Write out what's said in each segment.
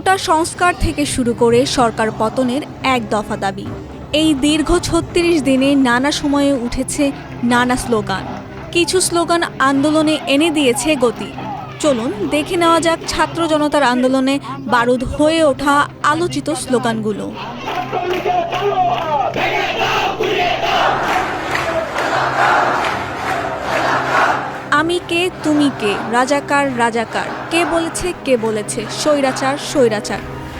কোটা সংস্কার থেকে শুরু করে সরকার পতনের এক দফা দাবি। এই দীর্ঘ ছত্রিশ দিনে নানা সময়ে উঠেছে নানা স্লোগান। কিছু স্লোগান আন্দোলনে এনে দিয়েছে গতি। চলুন দেখে নেওয়া যাক ছাত্র জনতার আন্দোলনে বারুদ হয়ে ওঠা আলোচিত স্লোগানগুলো। আমি কে, তুমি কে? রাজাকার রাজাকার। কে বলেছে কে বলেছে? স্বৈরাচার স্বৈরাচার।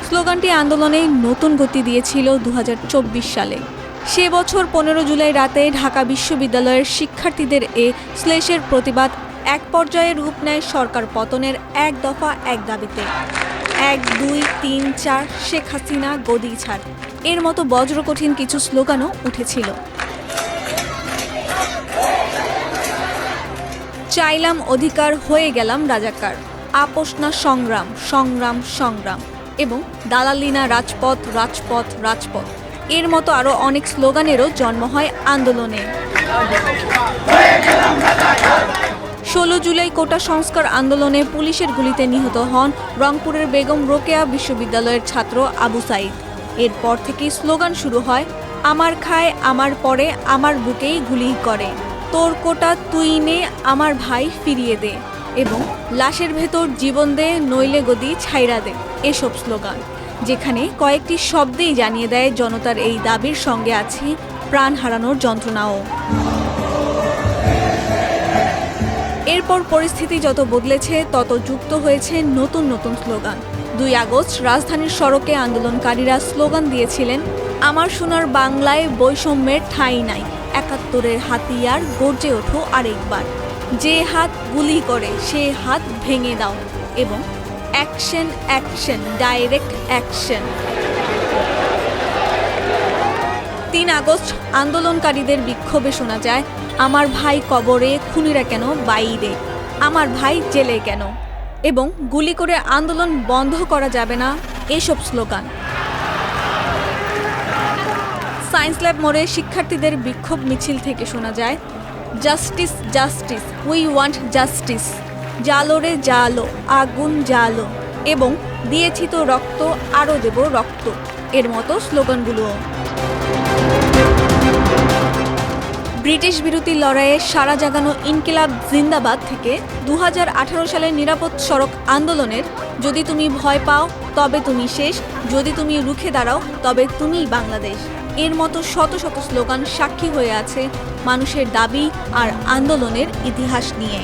স্লোগানটি আন্দোলনে নতুন গতি দিয়েছিল দু হাজার চব্বিশ সালে। সে বছর পনেরো জুলাই রাতে ঢাকা বিশ্ববিদ্যালয়ের শিক্ষার্থীদের এ শ্লেষের প্রতিবাদ এক পর্যায়ে রূপ নেয় সরকার পতনের এক দফা এক দাবিতে। এক, দুই, তিন, চার, শেখ হাসিনা গদি ছাড়। এর মতো বজ্রকঠিন কিছু স্লোগানও উঠেছিল। চাইলাম অধিকার, হয়ে গেলাম রাজাকার। আপোষ না সংগ্রাম সংগ্রাম সংগ্রাম। এবং দালালিনা রাজপথ রাজপথ রাজপথ। এর মতো আরও অনেক স্লোগানেরও জন্ম হয় আন্দোলনে। ষোলো জুলাই কোটা সংস্কার আন্দোলনে পুলিশের গুলিতে নিহত হন রংপুরের বেগম রোকেয়া বিশ্ববিদ্যালয়ের ছাত্র আবু সাইদ। এরপর থেকেই স্লোগান শুরু হয়, আমার খায়, আমার পরে, আমার বুকেই গুলি করে। তোর কোটা তুই নে, আমার ভাই ফিরিয়ে দে এবং লাশের ভেতর জীবন দে, নইলে গদি ছাইরা দে, এসব স্লোগান। যেখানে কয়েকটি শব্দেই জানিয়ে দেয় জনতার এই দাবির সঙ্গে আছে প্রাণ হারানোর যন্ত্রণাও। এরপর পরিস্থিতি যত বদলেছে, তত যুক্ত হয়েছে নতুন নতুন স্লোগান। দুই আগস্ট রাজধানীর সড়কে আন্দোলনকারীরা স্লোগান দিয়েছিলেন, আমার সোনার বাংলায় বৈষম্যের ঠাঁই নাই। একাত্তরের হাতিয়ার গর্জে ওঠো আরেকবার। যে হাত গুলি করে, সে হাত ভেঙে দাও এবং অ্যাকশন অ্যাকশন, ডাইরেক্ট অ্যাকশন। তিন আগস্ট, আন্দোলনকারীদের বিক্ষোভে শোনা যায়, আমার ভাই কবরে, খুনিরা কেন বাইরে? আমার ভাই জেলে কেন? এবং গুলি করে আন্দোলন বন্ধ করা যাবে না? এসব স্লোগান। সায়েন্স ল্যাব মোড়ে শিক্ষার্থীদের বিক্ষোভ মিছিল থেকে শোনা যায়, justice justice, we want justice. জালো রে জালো, আগুন জালো। এবং, দিয়েছি তো রক্ত আরও দেব রক্ত। এর মতো স্লোগানগুলোও। ব্রিটিশ বিরোধী লড়াইয়ে সারা জাগানো ইনকিলাব জিন্দাবাদ থেকে দু হাজার আঠারো সালের নিরাপদ সড়ক আন্দোলনের, যদি তুমি ভয় পাও, তবে তুমি শেষ। যদি তুমি রুখে দাঁড়াও, তবে তুমিই বাংলাদেশ। এর মতো শত শত স্লোগান সাক্ষী হয়ে আছে মানুষের দাবি আর আন্দোলনের ইতিহাস নিয়ে।